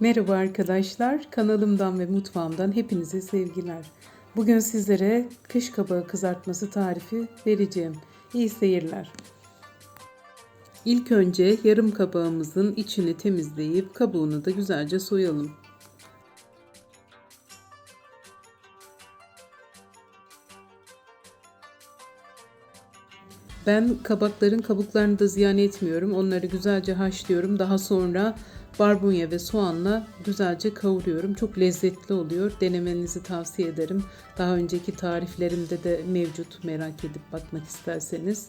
Merhaba arkadaşlar, kanalımdan ve mutfağımdan hepinize sevgiler. Bugün sizlere kış kabağı kızartması tarifi vereceğim. İyi seyirler. İlk önce yarım kabağımızın içini temizleyip kabuğunu da güzelce soyalım. Ben kabakların kabuklarını da ziyan etmiyorum. Onları güzelce haşlıyorum. Daha sonra barbunya ve soğanla güzelce kavuruyorum. Çok lezzetli oluyor. Denemenizi tavsiye ederim. Daha önceki tariflerimde de mevcut merak edip bakmak isterseniz.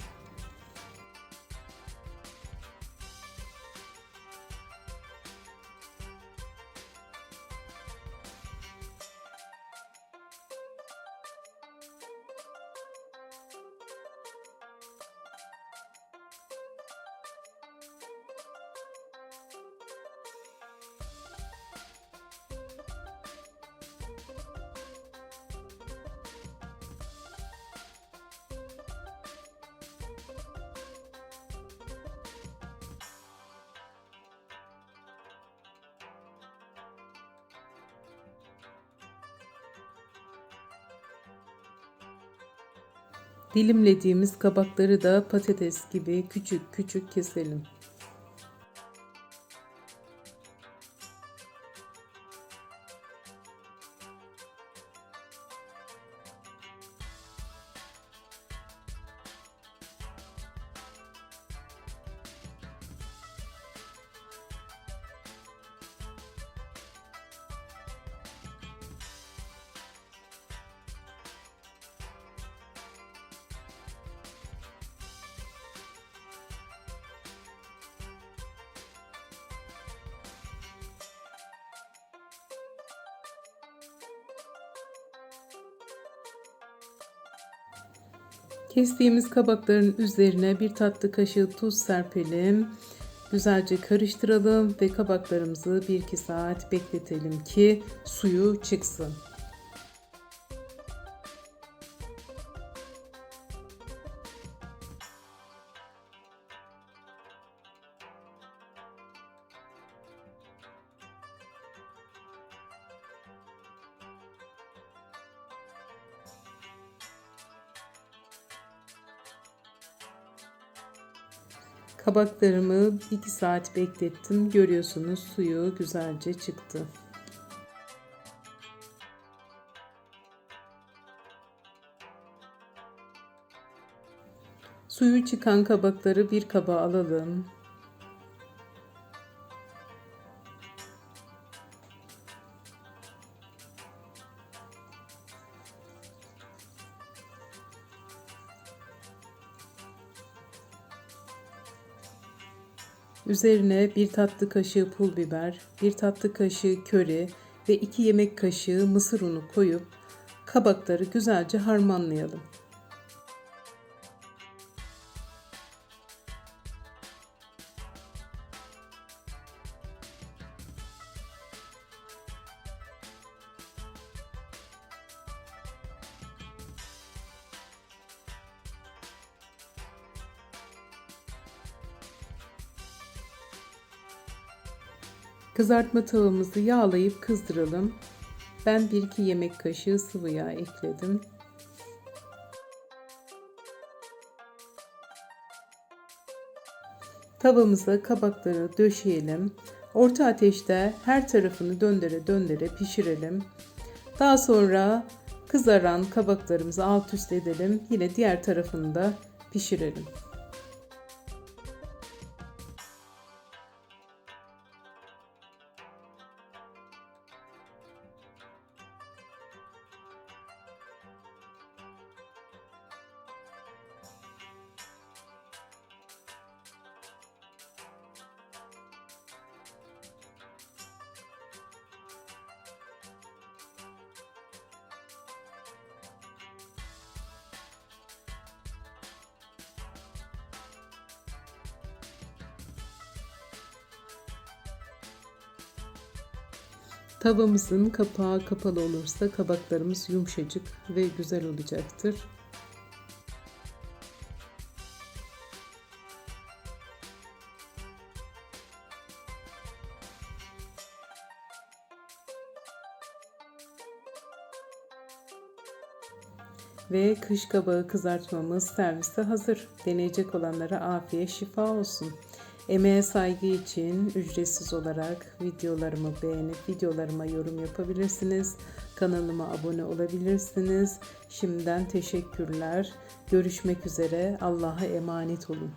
Dilimlediğimiz kabakları da patates gibi küçük küçük keselim. Kestiğimiz kabakların üzerine bir tatlı kaşığı tuz serpelim. Güzelce karıştıralım ve kabaklarımızı 1-2 saat bekletelim ki suyu çıksın. Kabaklarımı 2 saat beklettim. Görüyorsunuz suyu güzelce çıktı. Suyu çıkan kabakları bir kaba alalım. Üzerine bir tatlı kaşığı pul biber, bir tatlı kaşığı köri ve 2 yemek kaşığı mısır unu koyup kabakları güzelce harmanlayalım. Kızartma tavamızı yağlayıp kızdıralım. Ben 1-2 yemek kaşığı sıvı yağ ekledim. Tavamıza kabakları döşeyelim. Orta ateşte her tarafını döndüre döndüre pişirelim. Daha sonra kızaran kabaklarımızı alt üst edelim. Yine diğer tarafını da pişirelim. Tavamızın kapağı kapalı olursa kabaklarımız yumuşacık ve güzel olacaktır. Ve kış kabağı kızartmamız serviste hazır. Deneyecek olanlara afiyet şifa olsun. Emeğe saygı için ücretsiz olarak videolarımı beğenip videolarıma yorum yapabilirsiniz. Kanalıma abone olabilirsiniz. Şimdiden teşekkürler. Görüşmek üzere. Allah'a emanet olun.